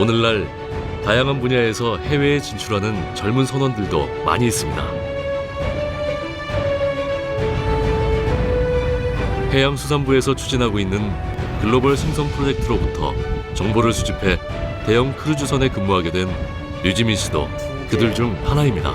오늘날 다양한 분야에서 해외에 진출하는 젊은 선원들도 많이 있습니다. 해양수산부에서 추진하고 있는 글로벌 생성 프로젝트로부터 정보를 수집해 대형 크루즈선에 근무하게 된 류지민 씨도 그들 중 하나입니다.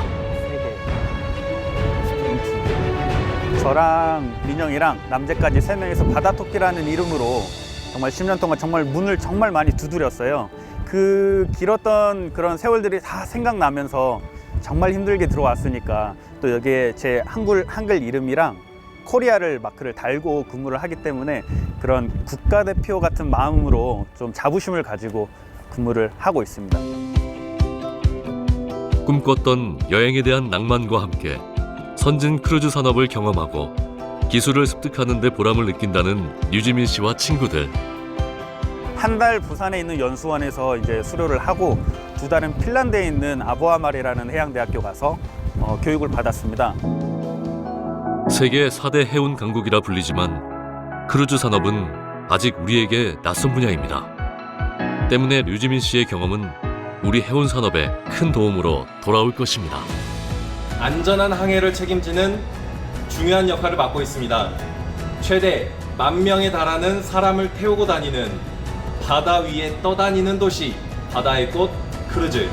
저랑 민영이랑 남재까지 세 명이서 바다토끼라는 이름으로 정말 10년 동안 정말 문을 정말 많이 두드렸어요. 그 길었던 그런 세월들이 다 생각나면서 정말 힘들게 들어왔으니까 또 여기에 제 한글 한글 이름이랑 코리아를 마크를 달고 근무를 하기 때문에 그런 국가대표 같은 마음으로 좀 자부심을 가지고 근무를 하고 있습니다. 꿈꿨던 여행에 대한 낭만과 함께 선진 크루즈 산업을 경험하고 기술을 습득하는 데 보람을 느낀다는 류지민 씨와 친구들. 한 달 부산에 있는 연수원에서 이제 수료를 하고 두 달은 핀란드에 있는 아보아말이라는 해양대학교 가서 어, 교육을 받았습니다. 세계 4대 해운 강국이라 불리지만 크루즈 산업은 아직 우리에게 낯선 분야입니다. 때문에 류지민 씨의 경험은 우리 해운 산업에 큰 도움으로 돌아올 것입니다. 안전한 항해를 책임지는 중요한 역할을 맡고 있습니다. 최대 만 명에 달하는 사람을 태우고 다니는 바다 위에 떠다니는 도시 바다의 꽃 크루즈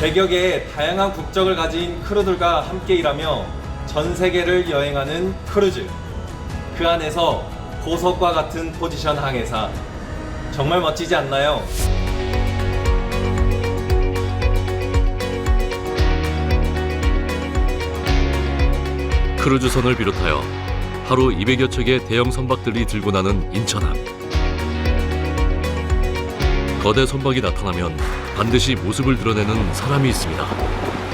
100여 개의 다양한 국적을 가진 크루들과 함께 일하며 전 세계를 여행하는 크루즈 그 안에서 보석과 같은 포지션 항해사 정말 멋지지 않나요? 크루즈선을 비롯하여 하루 200여 척의 대형 선박들이 들고 나는 인천항. 거대 선박이 나타나면 반드시 모습을 드러내는 사람이 있습니다.